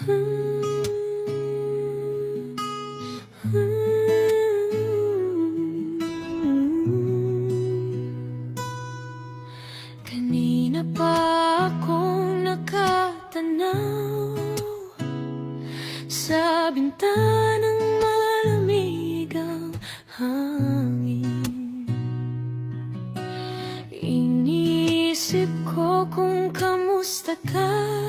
Kanina pa akong nakatanaw Sa bintanang malamig ang hangin. Iniisip ko kung kamusta ka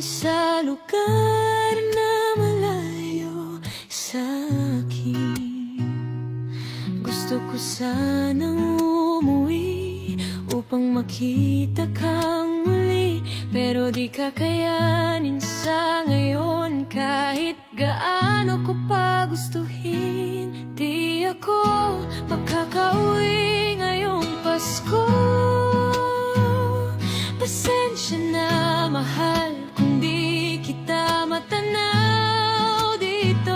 Yan sa lugar na malayo sa akin. Gusto ko sanang umuwi Upang makita kang muli Pero di kakayanin sa ngayon. Kahit gaano ko pa gustuhin Di ako makakauwi kita matanaw dito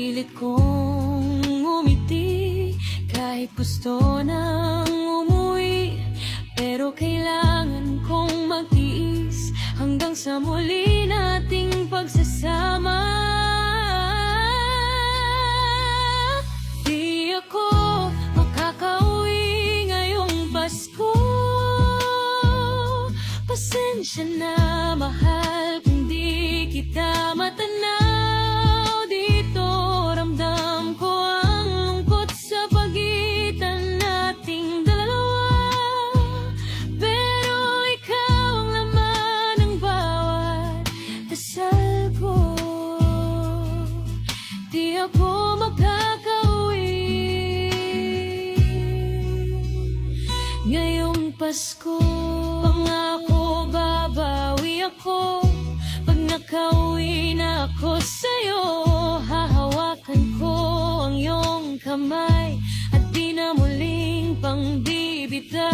Pinipilit kong umiti. Kahit gusto nang umuwi Pero kailangan kong magtiis Hanggang sa muli nating pagsasama. Di ako makakauwi ngayong Pasko. Pasensya na mahal kung di kita matanaw Pasko Pangako babawi ako. Pag nakauwi na ako sa'yo Hahawakan ko ang iyong kamay At di na muling pangbibitaw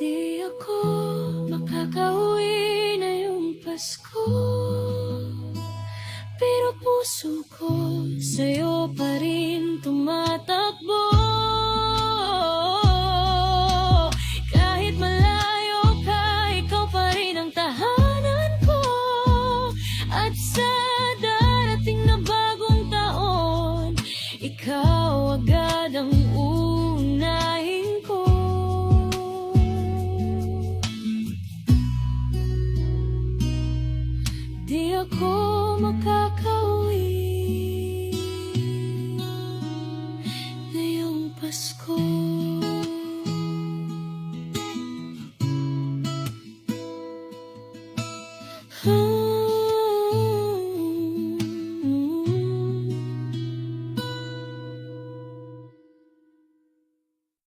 Di ako makakauwi na yung Pasko Pero puso ko sa'yo pa rin ang unahin ko. Di ako makakauwi. Ngayong Pasko